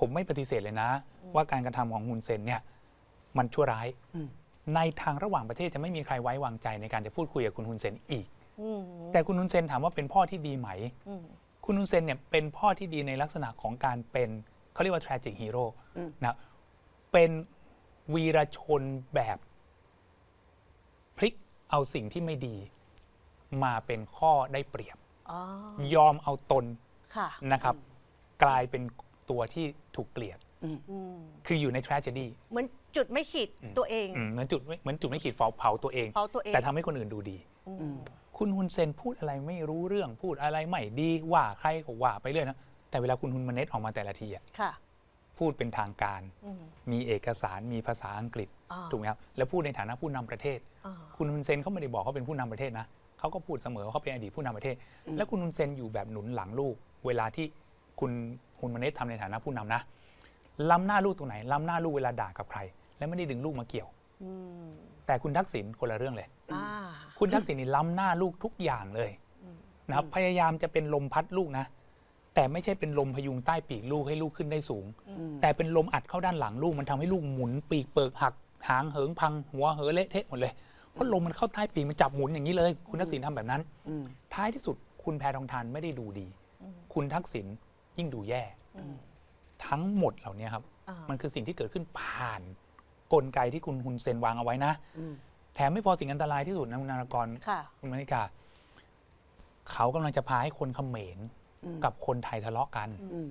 ผมไม่ปฏิเสธเลยนะ ว่าการกระทำของฮุนเซนเนี่ยมันชั่วร้ายอืมในทางระหว่างประเทศจะไม่มีใครไว้วางใจในการจะพูดคุยกับคุณฮุนเซนอีกอืมแต่คุณฮุนเซนถามว่าเป็นพ่อที่ดีไหมอืมคุณฮุนเซนเนี่ยเป็นพ่อที่ดีในลักษณะของการเป็นเขาเรียกว่า tragic hero อืมนะเป็นวีรชนแบบพลิกเอาสิ่งที่ไม่ดี มาเป็นข้อได้เปรียบอ๋อยอมเอาตนค่ะนะครับ กลายเป็น ตัวที่ถูกเกลียดอืมอืมคืออยู่ใน tragedy เหมือนจุดไม่ขีดอืมตัวเองอืมเหมือนจุดไม่เหมือนจุดไม่ขีดเผาเผาตัวเอง เผาตัวเองแต่ทำให้คนอื่นดูดีอืมอืมคุณฮุนเซนพูดอะไรไม่รู้เรื่องพูดอะไรไม่ดีว่าใครก็ว่าไปเรื่อยนะ แต่เวลาคุณฮุนมาเน็ตออกมาแต่ละทีอะค่ะพูดเป็นทางการ อืม มีเอกสารมีภาษาอังกฤษอ่า ถูกไหมครับแล้วพูดในฐานะผู้นำประเทศ อ่าคุณฮุนเซนเขาไม่ได้บอกเขาเป็นผู้นำประเทศนะเขาก็พูดเสมอว่าเขาเป็นอดีตผู้นำประเทศ แล้วคุณฮุนเซนอยู่แบบหนุนหลังลูก เวลาที่คุณ ฮุนมาเนตทำในฐานะผู้นำนะล้ำหน้าลูกตรงไหนล้ำหน้าลูกเวลาด่ากับใคร และไม่ได้ดึงลูกมาเกี่ยวอืมแต่คุณทักษิณคนละเรื่องเลยอ่าคุณทักษิณนี่ล้ำหน้าลูกทุกอย่างเลยนะครับพยายามจะเป็นลมพัดลูกนะ แต่ไม่ใช่เป็นลมพยุงใต้ปีกลูกให้ลูกขึ้นได้สูงอืมแต่เป็นลมอัดเข้าด้านหลังลูกมันทำให้ลูกหมุนปีกเปิกหักหางเหิงพัง หัวเหอเละเทะหมดเลยเพราะลมมันเข้าใต้ปีกมันจับหมุนอย่างนี้เลย คุณทักษิณทำแบบนั้นอืมท้ายที่สุดคุณแพทองทานไม่ได้ดูดีอืมคุณทักษิณ ยิ่งดูแย่อืมทั้งหมดเหล่านี้ครับอ่ามันคือสิ่งที่เกิดขึ้นผ่านกลไกที่คุณฮุนเซนวางเอาไว้นะอืมแถมไม่พอสิ่งอันตรายที่สุดนะคุณนารากรค่ะคุณมณิกา เขากำลังจะพาให้คนเขมรอืมกับคนไทยทะเลาะกันอืม